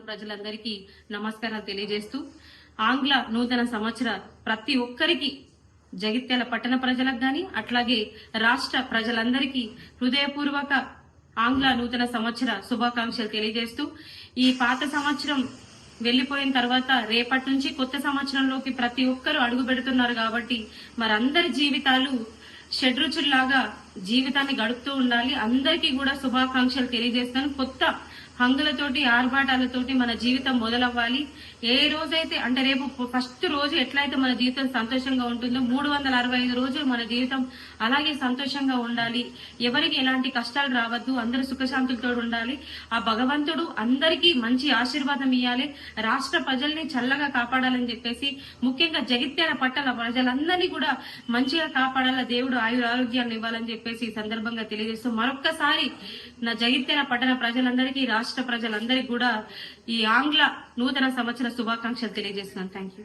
ప్రజలందరికీ నమస్కారాలు తెలియజేస్తూ ఆంగ్ల నూతన సంవత్సర ప్రతి ఒక్కరికి జగిత్యాల పట్టణ ప్రజలకు గాని అట్లాగే రాష్ట్ర ప్రజలందరికీ హృదయపూర్వక ఆంగ్ల నూతన సంవత్సర శుభాకాంక్షలు తెలియజేస్తూ ఈ పాత సంవత్సరం వెళ్ళిపోయిన తర్వాత రేపటి నుంచి కొత్త సంవత్సరంలోకి ప్రతి ఒక్కరూ అడుగు పెడుతున్నారు కాబట్టి మరందరి జీవితాలు షడ్రుచుల్లాగా జీవితాన్ని గడుపుతూ ఉండాలి. అందరికీ కూడా శుభాకాంక్షలు తెలియజేస్తాను. కొత్త హంగులతోటి ఆర్భాటాలతోటి మన జీవితం మొదలవ్వాలి. ఏ రోజైతే అంటే రేపు ఫస్ట్ రోజు ఎట్లయితే మన జీవితం సంతోషంగా ఉంటుందో మూడు వందల అరవై ఐదు రోజులు మన జీవితం అలాగే సంతోషంగా ఉండాలి. ఎవరికి ఎలాంటి కష్టాలు రావద్దు అందరూ సుఖశాంతులతో ఉండాలి. ఆ భగవంతుడు అందరికీ మంచి ఆశీర్వాదం ఇవ్వాలి రాష్ట్ర ప్రజల్ని చల్లగా కాపాడాలని చెప్పేసి ముఖ్యంగా జగిత్యాల పట్టణ ప్రజలందరినీ కూడా మంచిగా కాపాడాల దేవుడు ఆయుర ఆరోగ్యాన్ని ఇవ్వాలని చెప్పేసి ఈ సందర్భంగా తెలియజేస్తూ మరొక్కసారి నా జగిత్యాల పట్టణ ప్రజలందరికీ రాష్ట్ర ప్రజలందరికీ కూడా ఈ ఆంగ్ల నూతన సంవత్సర శుభాకాంక్షలు తెలియజేస్తున్నాను. Thank you